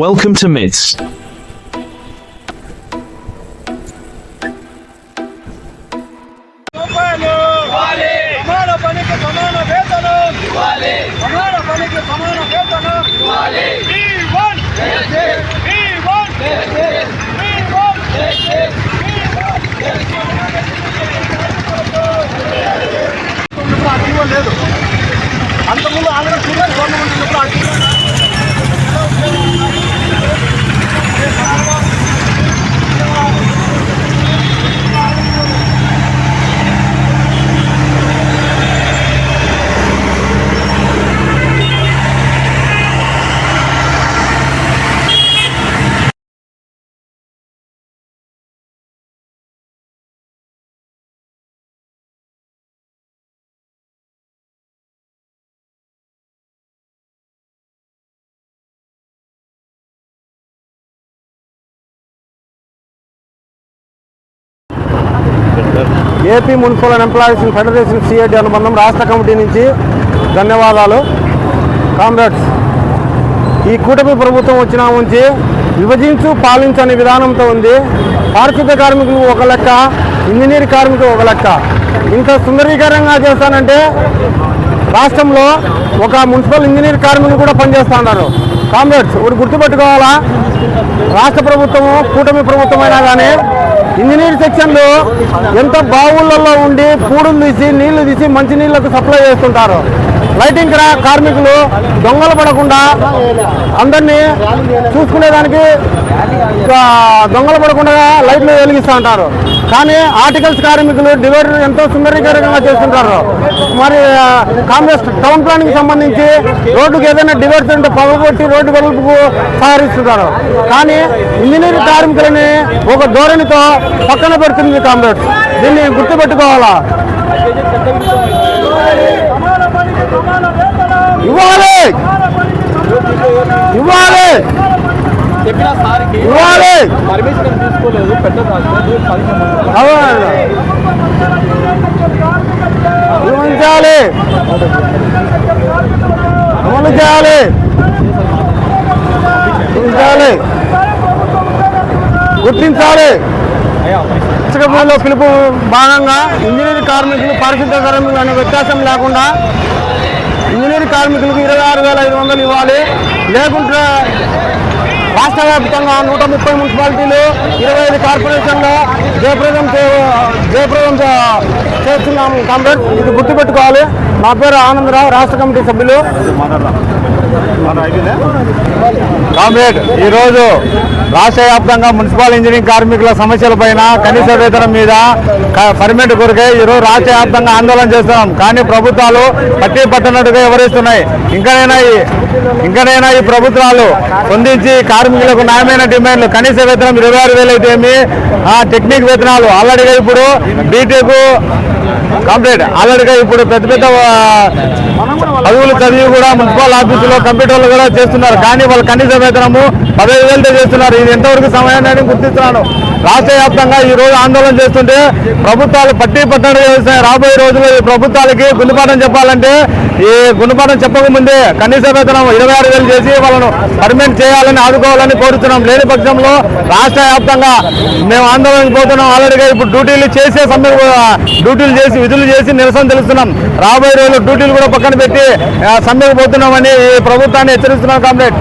Welcome to Myths. రూపాయలు సమాన పనికి సమాన వేతనం సమాన AP municipal employees federation CIT అనుబంధం రాష్ట్ర కమిటీ నుంచి ధన్యవాదాలు. కామ్రేడ్స్ ఈ కూటమి ప్రభుత్వం వచ్చిన నుంచి విభజించు పాలించని విధానంతో ఉంది. పారిశుద్ధ కార్మికులు ఒక లెక్క ఇంజనీర్ కార్మికులు ఒక లెక్క. ఇంత సుందరీకరంగా చేస్తానంటే రాష్ట్రంలో ఒక మున్సిపల్ ఇంజనీర్ కార్మికులు కూడా పనిచేస్తూ ఉన్నారు. కామ్రేడ్స్ ఒకటి గుర్తుపెట్టుకోవాలా? రాష్ట్ర ప్రభుత్వము కూటమి ప్రభుత్వం అయినా కానీ ఇంజనీర్ సెక్షన్లు ఎంత బావులలో ఉండి పూడులు తీసి నీళ్ళు తీసి మంచి నీళ్ళకు సప్లై చేస్తుంటారు. లైటింగ్ కార్మికులు దొంగలు పడకుండా అందరినీ చూసుకునేదానికి దొంగలు పడకుండా లైట్లు వెలిగిస్తూ ఉంటారు. కానీ ఆర్టికల్స్ కార్మికులు డివైడర్ ఎంతో సుందరీకరంగా చేస్తుంటారు. మరి కాంగ్రెస్ టౌన్ ప్లానింగ్ సంబంధించి రోడ్డుకి ఏదైనా డివైడర్స్ ఉంటే పగలగొట్టి రోడ్డు వెలుపుకు సహకరిస్తుంటారు. కానీ ఇంజనీర్ కార్మికులని ఒక ధోరణితో పక్కన పెడుతుంది కాంగ్రెస్ దీన్ని గుర్తుపెట్టుకోవాలా? ఇవ్వాలి! ఇవ్వాలి! ఇవ్వాలి! అమలు చేయాలి అమలు చేయాలి గుర్తించాలి! పుస్తకంలో పిలుపు భాగంగా ఇంజనీరింగ్ కార్మికులు పారిశుద్ధ కార్మికులు అనే వ్యత్యాసం లేకుండా ఇంజనీరింగ్ కార్మికులకు ఇరవై ఆరు వేల ఐదు వందలు ఇవ్వాలి. లేకుంటే రాష్ట్ర వ్యాప్తంగా నూట ముప్పై మున్సిపాలిటీలు ఇరవై ఐదు కార్పొరేషన్లో జయప్రదం జయప్రదం చేస్తున్నాము. కామ్రేడ్ ఇది గుర్తుపెట్టుకోవాలి. నా పేరు ఆనందరావు రాష్ట్ర కమిటీ సభ్యులు. కామ్రేడ్ ఈరోజు రాష్ట్ర వ్యాప్తంగా మున్సిపల్ ఇంజనీరింగ్ కార్మికుల సమస్యలపైన కనీస వేతనం మీద పర్మెంట్ పర్మిట్ కొరకే ఈరోజు రాష్ట్ర వ్యాప్తంగా ఆందోళన చేస్తున్నాం. కానీ ప్రభుత్వాలు పట్టి పట్టనట్టుగా వివరిస్తున్నాయి ఇంకనైనా ఈ- ఇంకనైనా ఈ ప్రభుత్వాలు పొందించి కార్మికులకు న్యాయమైన డిమాండ్లు కనీస వేతనం ఇరవై ఆరు వేలు ఏమి ఆ టెక్నిక్ వేతనాలు ఆల్రెడీగా ఇప్పుడు బీటెక్ కంప్లీట్ ఆల్రెడీగా ఇప్పుడు పెద్ద పెద్ద చదువులు చదివి కూడా మున్సిపల్ ఆఫీసులో కంప్యూటర్లు కూడా చేస్తున్నారు. కానీ వాళ్ళు కనీస వేతనము పదహైదు వేలతో చేస్తున్నారు. ఇది ఎంతవరకు సమయాన్ని గుర్తిస్తున్నాను. రాష్ట్ర వ్యాప్తంగా ఈ రోజు ఆందోళన చేస్తుంటే ప్రభుత్వాలు పట్టి పట్టడం చేస్తున్నాయి రాబోయే రోజుల్లో ఈ ప్రభుత్వాలకి గుణపాఠం చెప్పాలంటే ఈ గుణపాఠం చెప్పకముందే కనీస వేతనం ఇరవై ఆరు వేలు చేసి వాళ్ళను పర్మనెంట్ చేయాలని ఆదుకోవాలని కోరుతున్నాం లేని పక్షంలో రాష్ట్ర వ్యాప్తంగా మేము ఆందోళనకు పోతున్నాం. ఆల్రెడీగా ఇప్పుడు డ్యూటీలు చేసే సమ్మె డ్యూటీలు చేసి విధులు చేసి నిరసన తెలుస్తున్నాం. రాబోయే రోజులు డ్యూటీలు కూడా పక్కన పెట్టి సమ్మెకు పోతున్నామని ఈ ప్రభుత్వాన్ని హెచ్చరిస్తున్నాం కామ్రేడ్.